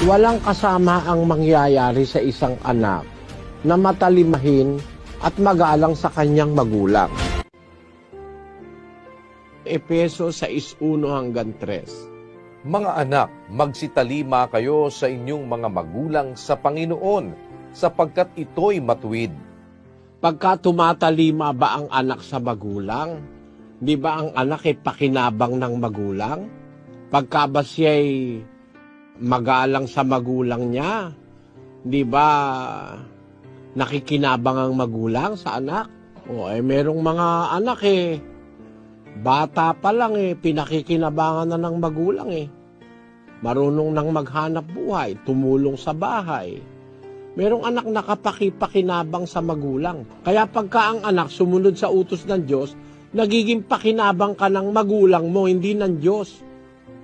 Walang kasama ang mangyayari sa isang anak na matalimahin at magalang sa kanyang magulang. Epeso 6.1 hanggang 3 Mga anak, magsitalima kayo sa inyong mga magulang sa Panginoon, sapagkat ito'y matuwid. Pagka tumatalima ba ang anak sa magulang? Di ba ang anak ay pakinabang ng magulang? Pagka ba siya'y magalang sa magulang niya? Di ba nakikinabang ang magulang sa anak? O eh merong mga anak eh, bata pa lang eh, pinakikinabangan na ng magulang eh. Marunong nang maghanap buhay, tumulong sa bahay. Merong anak nakapakipakinabang sa magulang. Kaya pagka ang anak sumunod sa utos ng Diyos, nagiging pakinabang ka ng magulang mo, hindi ng Diyos.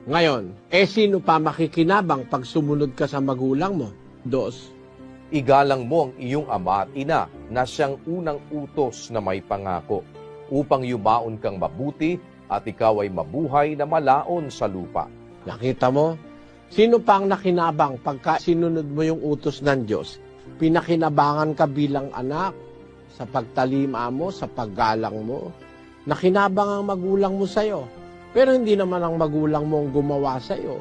Ngayon, eh sino pa makikinabang pag sumunod ka sa magulang mo? Dos. Igalang mo ang iyong ama at ina na siyang unang utos na may pangako, upang yumaon kang mabuti at ikaw ay mabuhay na malaon sa lupa. Nakita mo? Sino pa ang nakinabang pagka sinunod mo yung utos ng Diyos? Pinakinabangan ka bilang anak sa pagtalima mo, sa paggalang mo. Nakinabang ang magulang mo sa'yo. Pero hindi naman ang magulang mo ang gumawa sa'yo.